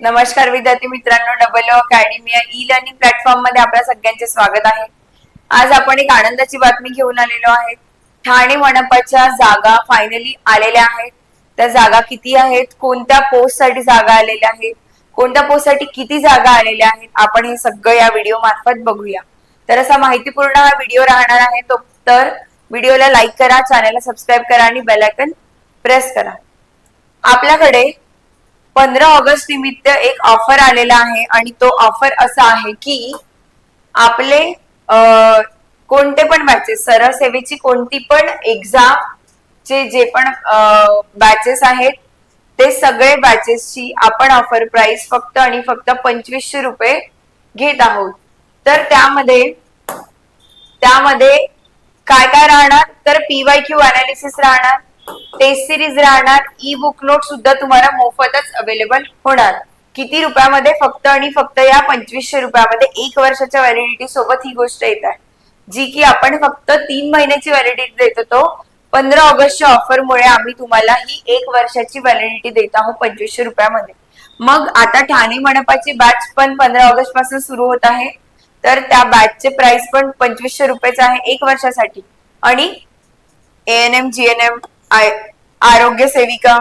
नमस्कार विद्यार्थी मित्रांनो डबल अकॅडमी या ई लर्निंग प्लॅटफॉर्ममध्ये आपल्या सगळ्यांचे स्वागत आहे. आज आपण एक आनंदाची बातमी घेऊन आलेलो आहे. ठाणे मनपाच्या जागा फायनली आलेल्या आहेत. त्या जागा किती आहेत? कोणत्या पोस्टसाठी जागा आलेल्या आहेत? कोणत्या पोस्टसाठी किती जागा आलेल्या आहेत? आपण हे सगळं या व्हिडिओ मार्फत बघूया. तर असा माहितीपूर्ण हा व्हिडिओ राहणार आहे तो तर व्हिडिओला लाईक करा चॅनलला सबस्क्राईब करा आणि बेल आयकन प्रेस करा. आपल्याकडे पंधरा ऑगस्ट निमित्त एक ऑफर आलेला आहे आणि तो ऑफर असा आहे की आपले कोणते पण बॅचेस सरसेवेची कोणती पण एक्झाम चे जे पण बॅचेस आहेत ते सगळे बॅचेसची आपण ऑफर प्राइस फक्त आणि फक्त पंचवीसशे रुपये घेत आहोत. तर त्यामध्ये त्यामध्ये काय काय राहणार? तर पीवाय क्यू अनालिसिस राहणार टेस्ट सिरीज राहणार. ई बुक नोट सुद्धा तुम्हाला मोफतच अवेलेबल होणार. किती रुपयामध्ये फक्त आणि फक्त या पंचवीसशे रुपयामध्ये एक वर्षाच्या व्हॅलिडिटी सोबत ही गोष्ट येत आहे. जी की आपण फक्त तीन महिन्याची व्हॅलिडिटी देत होतो. पंधरा ऑगस्टच्या ऑफरमुळे आम्ही तुम्हाला ही एक वर्षाची व्हॅलिडिटी देत आहोत पंचवीसशे रुपयामध्ये. मग आता ठाणे मनपाची बॅच पण पंधरा ऑगस्टपासून सुरू होत आहे. तर त्या बॅचचे प्राइस पण पंचवीसशे रुपयेच आहे एक वर्षासाठी. आणि एएनएम जीएनएम आरोग्य सेविका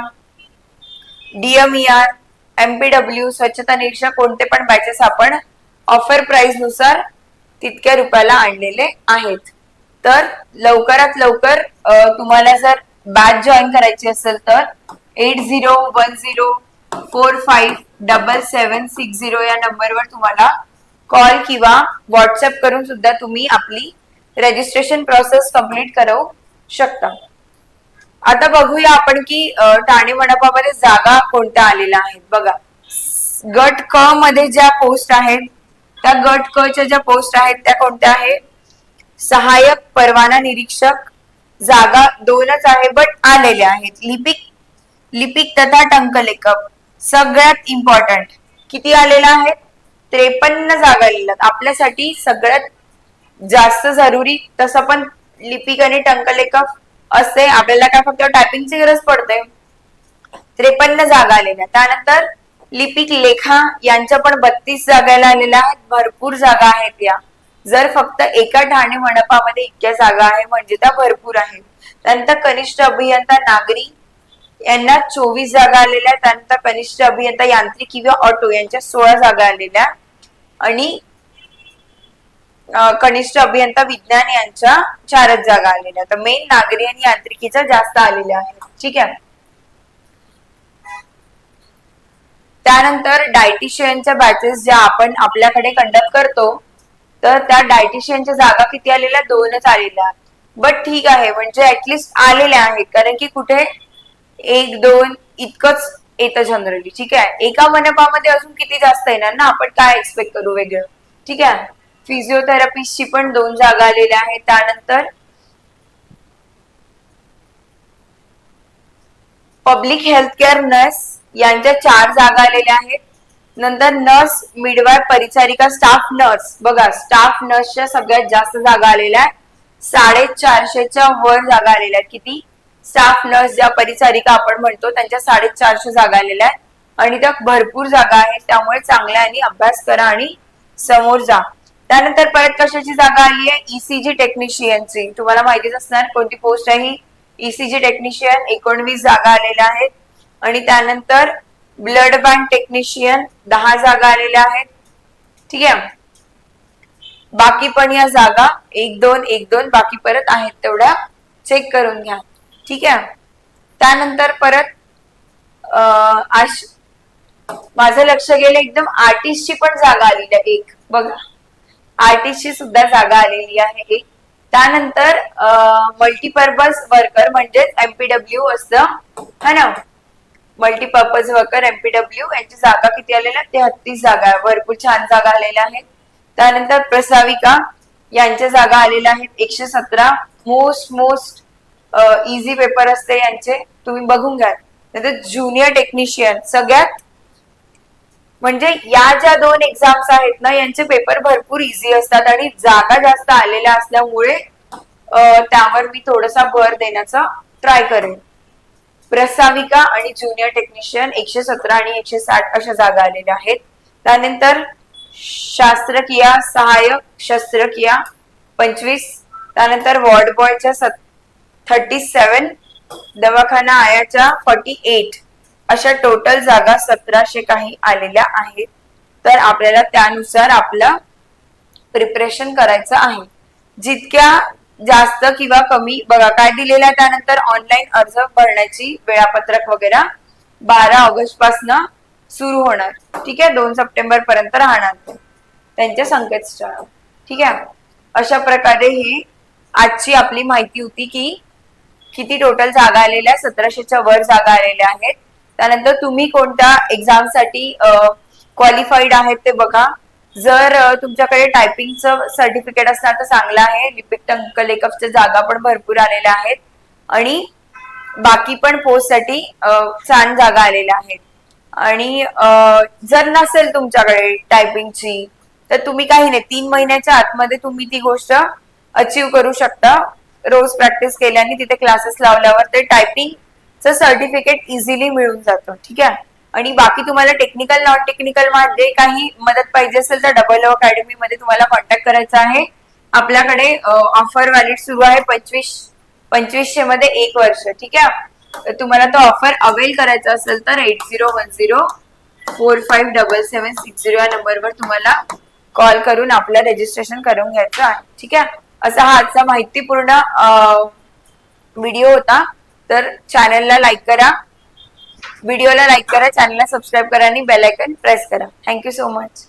डीएमईआर एमपीडब्ल्यू स्वच्छता निरीक्षक कोणते पण बॅचेस आपण ऑफर प्राइसनुसार तितक्या रुपयाला आणलेले आहेत. तर लवकरात लवकर तुम्हाला जर बॅच जॉईन करायची असेल तर eight zero one zero four five double seven six zero या नंबरवर तुम्हाला कॉल किंवा व्हॉट्सअप करून सुद्धा तुम्ही आपली रजिस्ट्रेशन प्रोसेस कंप्लीट करू शकता. आता बघूया आपण की ठाणे मंडपामध्ये जागा कोणत्या आलेल्या आहेत? बघा गट क मध्ये ज्या पोस्ट आहेत त्या गट क च्या ज्या पोस्ट आहेत त्या कोणत्या आहेत सहाय्यक परवाना निरीक्षक जागा दोनच आहे बट आलेल्या आहेत. लिपिक लिपिक तथा टंकलेखक सगळ्यात इम्पॉर्टंट किती आलेला आहे त्रेपन्न जागा आलेल्या आपल्यासाठी सगळ्यात जास्त जरुरी तसं पण लिपिक आणि टंकलेखक असते आपल्याला काय फक्त टायपिंगची गरज पडते. त्रेपन्न जागा आलेल्या. त्यानंतर लिपिक लेखा यांच्या पण बत्तीस जागायला आलेल्या आहेत. भरपूर जागा आहेत या. जर फक्त एका ठाणे मंडपामध्ये इतक्या जागा आहे म्हणजे त्या भरपूर आहेत. त्यानंतर कनिष्ठ अभियंता नागरी यांना चोवीस जागा आलेल्या आहेत. त्यानंतर कनिष्ठ अभियंता यांत्रिक किंवा ऑटो यांच्या सोळा जागा आलेल्या. आणि कनिष्ठ अभियंता विज्ञान यांच्या चारच जागा आलेल्या. तर मेन नागरी आणि यांत्रिकीच्या जास्त आलेल्या आहेत ठीक आहे? त्यानंतर डायटिशियनच्या बॅचेस ज्या आपण आपल्याकडे कंडक्ट करतो तर त्या डायटिशियनच्या जागा किती आलेल्या? दोनच आलेल्या. बट ठीक आहे म्हणजे ऍटलिस्ट आलेल्या आहेत. कारण की कुठे? एक दोन इतकंच येतं जनरली ठीक आहे? एका मनपामध्ये अजून किती जास्त येणार ना? आपण काय एक्सपेक्ट करू वेगळं? ठीक आहे? फिजिओथेरपिस्टची पण दोन जागा आलेल्या आहेत. त्यानंतर पब्लिक हेल्थ केअर नर्स यांच्या चार जागा आलेल्या आहेत. नंतर नर्स मिडवाय परिचारिका स्टाफ नर्स. बघा स्टाफ नर्सच्या सगळ्यात जास्त जागा आलेल्या आहेत. साडेचारशेच्या वर जागा आलेल्या आहेत. किती? स्टाफ नर्स ज्या परिचारिका आपण म्हणतो त्यांच्या साडेचारशे जागा आलेल्या आहेत. आणि त्या भरपूर जागा आहेत. त्यामुळे चांगल्याने अभ्यास करा आणि समोर जा. त्यानंतर परत कशाची जागा आली आहे? ईसीजी टेक्निशियनची तुम्हाला माहितीच असणार कोणती पोस्ट आहे ही? ईसीजी टेक्निशियन एकोणवीस जागा आलेल्या आहेत. आणि त्यानंतर ब्लड बँक टेक्निशियन दहा जागा आलेल्या आहेत. ठीक आहे? बाकी पण या जागा एक दोन एक दोन बाकी परत आहेत तेवढ्या. चेक करून घ्या. ठीक आहे? त्यानंतर परत आश माझं लक्ष गेलं एकदम आर्टिस्टची पण जागा आलेली आहे. एक बघा. आर्टिस्टची सुद्धा जागा आलेली आहे एक त्यानंतर मल्टीपर्पज वर्कर म्हणजेच एमपीडब्ल्यू असतं है ना? मल्टीपर्पज वर्कर एमपीडब्ल्यू यांची जागा किती आलेल्या तेहतीस जागा भरपूर छान जागा आलेल्या आहेत. त्यानंतर प्रसाविका यांच्या जागा आलेल्या आहेत एकशे सतरा. मोस्ट मोस्ट इझी पेपर असते यांचे. तुम्ही बघून घ्या. नंतर ज्युनियर टेक्निशियन सगळ्यात म्हणजे या ज्या दोन एक्झाम्स आहेत ना यांचे पेपर भरपूर इझी असतात आणि जागा जास्त आलेल्या असल्यामुळे त्यावर मी थोडासा भर देण्याचा ट्राय करेन. प्रस्ताविका आणि ज्युनियर टेक्निशियन एकशे सतरा आणि एकशे साठ अशा जागा आलेल्या आहेत. त्यानंतर शास्त्रक्रिया सहाय्यक शस्त्रक्रिया पंचवीस. त्यानंतर वॉर्ड बॉयच्या सत थर्टी सेवन दवाखाना आयाच्या फॉर्टी एट अशा टोटल जागा सतराशे काही आलेल्या आहेत. तर आपल्याला त्यानुसार आपलं प्रिपरेशन करायचं आहे. जितक्या जास्त किंवा कमी बघा काय दिलेलं आहे त्यानंतर ऑनलाईन अर्ज भरण्याची वेळापत्रक वगैरे बारा ऑगस्ट पासन सुरू होणार. ठीक आहे? दोन सप्टेंबर पर्यंत राहणार त्यांच्या संकेतस्थळावर. ठीक आहे? अशा प्रकारे ही आजची आपली माहिती होती की किती टोटल जागा आलेल्या सतराशेच्या वर जागा आलेल्या आहेत. त्यानंतर तुम्ही कोणत्या एक्झामसाठी क्वालिफाईड आहेत ते बघा. जर तुमच्याकडे टायपिंगचं सर्टिफिकेट असणार तर चांगलं आहे. लिपिक टंकलेखकच्या जागा पण भरपूर आलेल्या आहेत. आणि बाकी पण पोस्टसाठी छान जागा आलेल्या आहेत. आणि जर नसेल तुमच्याकडे टायपिंगची तर तुम्ही काही नाही. तीन महिन्याच्या आतमध्ये तुम्ही ती गोष्ट अचीव करू शकता. रोज प्रॅक्टिस केल्याने तिथे क्लासेस लावल्यावर ते टायपिंग सर्टिफिकेट इझिली मिळून जातं ठीक आहे? आणि बाकी तुम्हाला टेक्निकल नॉन टेक्निकलमध्ये काही मदत पाहिजे असेल तर डबल अकॅडमी मध्ये तुम्हाला कॉन्टॅक्ट करायचा आहे. आपल्याकडे ऑफर व्हॅलिड सुरू आहे पंचवीस पंचवीसशे मध्ये एक वर्ष ठीक आहे? तर तुम्हाला तो ऑफर अवेल करायचा असेल तर eight zero one zero four five double seven six zero या नंबरवर तुम्हाला कॉल करून आपलं रजिस्ट्रेशन करून घ्यायचं आहे ठीक आहे? असा हा आजचा माहितीपूर्ण व्हिडिओ होता. तर चॅनलला लाईक करा. व्हिडिओला लाईक करा चॅनलला सबस्क्राईब करा आणि बेल आयकन प्रेस करा. Thank you so much